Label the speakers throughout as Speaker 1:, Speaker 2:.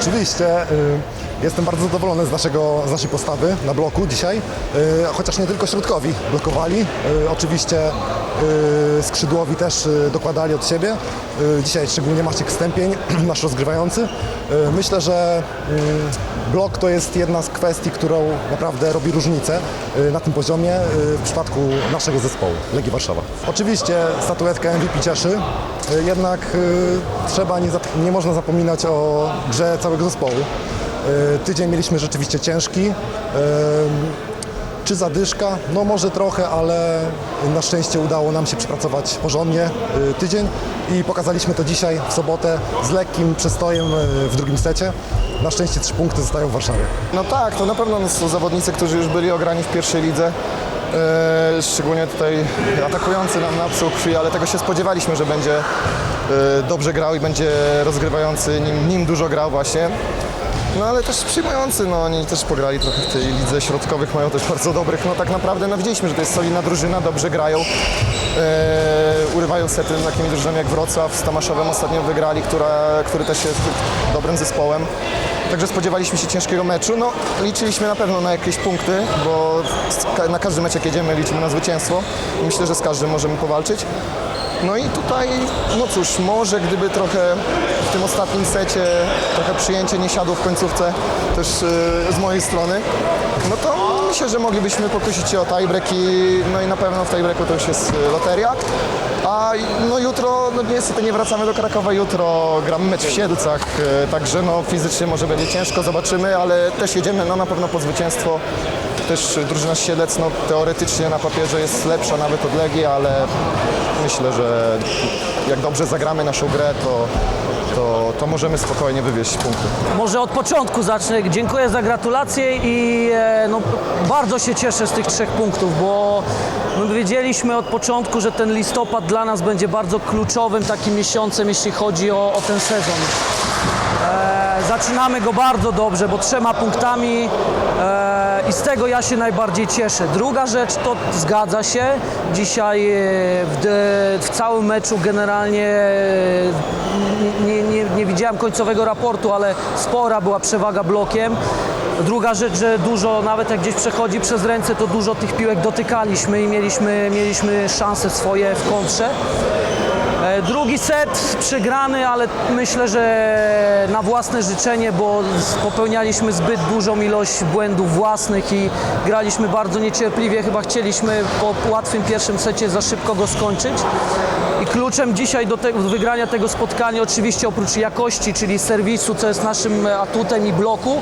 Speaker 1: Oczywiście y, jestem bardzo zadowolony z, naszego, z naszej postawy na bloku dzisiaj, y, chociaż nie tylko środkowi blokowali. Y, Oczywiście y, skrzydłowi też dokładali od siebie. Dzisiaj szczególnie Maciek Stępień, nasz rozgrywający. Myślę, że blok to jest jedna z kwestii, którą naprawdę robi różnicę na tym poziomie w przypadku naszego zespołu Legii Warszawa. Oczywiście statuetka MVP cieszy, jednak trzeba, nie, nie można zapominać o grze całego zespołu. Y, Tydzień mieliśmy rzeczywiście ciężki. Y, Czy zadyszka? No może trochę, ale na szczęście udało nam się przepracować porządnie y, tydzień i pokazaliśmy to dzisiaj w sobotę z lekkim przestojem w drugim secie. Na szczęście trzy punkty zostają w Warszawie.
Speaker 2: No tak, to na pewno są zawodnicy, którzy już byli ograni w pierwszej lidze. E, szczególnie tutaj atakujący nam napsuł krwi, ale tego się spodziewaliśmy, że będzie e, dobrze grał i będzie rozgrywający, nim, nim dużo grał właśnie. No ale też przyjmujący, no oni też pograli trochę w tej lidze środkowych, mają też bardzo dobrych, no tak naprawdę no widzieliśmy, że to jest solidna drużyna, dobrze grają. E, urywają sety takimi drużynami jak Wrocław, z Tomaszowem ostatnio wygrali, która, który też jest dobrym zespołem. Także spodziewaliśmy się ciężkiego meczu. No, liczyliśmy na pewno na jakieś punkty, bo na każdym meczu jak jedziemy liczymy na zwycięstwo. Myślę, że z każdym możemy powalczyć. No i tutaj, no cóż, może gdyby trochę w tym ostatnim secie trochę przyjęcie nie siadło w końcówce też yy, z mojej strony, no to myślę, że moglibyśmy pokusić się o tiebreak i no i na pewno w tiebreaku to już jest yy, loteria. A no jutro, no niestety nie wracamy do Krakowa, jutro gramy mecz w Siedlcach, e, także no fizycznie może będzie ciężko, zobaczymy, ale też jedziemy no na pewno po zwycięstwo. Też drużyna z Siedlec no teoretycznie na papierze jest lepsza nawet od Legii, ale myślę, że jak dobrze zagramy naszą grę, to, to, to możemy spokojnie wywieźć punkty.
Speaker 3: Może od początku zacznę. Dziękuję za gratulacje i e, no, bardzo się cieszę z tych trzech punktów, bo my wiedzieliśmy od początku, że ten listopad dla nas będzie bardzo kluczowym takim miesiącem, jeśli chodzi o, o ten sezon. E, zaczynamy go bardzo dobrze, bo trzema punktami e, i z tego ja się najbardziej cieszę. Druga rzecz to zgadza się. Dzisiaj e, w, w całym meczu generalnie e, nie, nie, nie widziałem końcowego raportu, ale spora była przewaga blokiem. Druga rzecz, że dużo, nawet jak gdzieś przechodzi przez ręce, to dużo tych piłek dotykaliśmy i mieliśmy, mieliśmy szanse swoje w kontrze. E, Drugi set przegrany, ale myślę, że na własne życzenie, bo popełnialiśmy zbyt dużą ilość błędów własnych i graliśmy bardzo niecierpliwie. Chyba chcieliśmy po łatwym pierwszym secie za szybko go skończyć. I kluczem dzisiaj do, do wygrania tego spotkania, oczywiście oprócz jakości, czyli serwisu, co jest naszym atutem i bloku,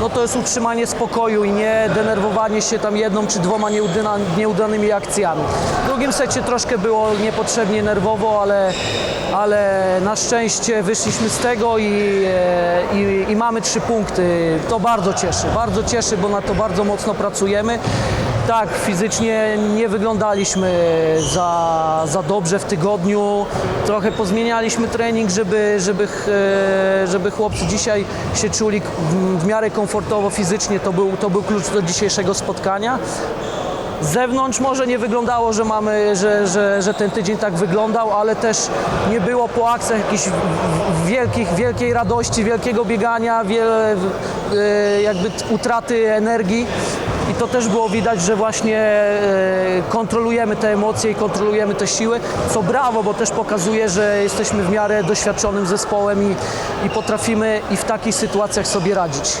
Speaker 3: no to jest utrzymanie spokoju i nie denerwowanie się tam jedną czy dwoma nieudana, nieudanymi akcjami. W drugim secie troszkę było niepotrzebnie nerwowo, ale, ale na szczęście wyszliśmy z tego i, e, i, i mamy trzy punkty. To bardzo cieszy, bardzo cieszy, bo na to bardzo mocno pracujemy. Tak, fizycznie nie wyglądaliśmy za, za dobrze w tygodniu. Trochę pozmienialiśmy trening, żeby, żeby, e, żeby chłopcy dzisiaj się czuli w, miarę komfortowo fizycznie. To był, to był klucz do dzisiejszego spotkania. Zewnątrz może nie wyglądało, że mamy, że, że, że ten tydzień tak wyglądał, ale też nie było po akcjach jakiejś wielkich, wielkiej radości, wielkiego biegania, wiele e, jakby utraty energii. I to też było widać, że właśnie e, kontrolujemy te emocje i kontrolujemy te siły, co brawo, bo też pokazuje, że jesteśmy w miarę doświadczonym zespołem i, i potrafimy i w takich sytuacjach sobie radzić.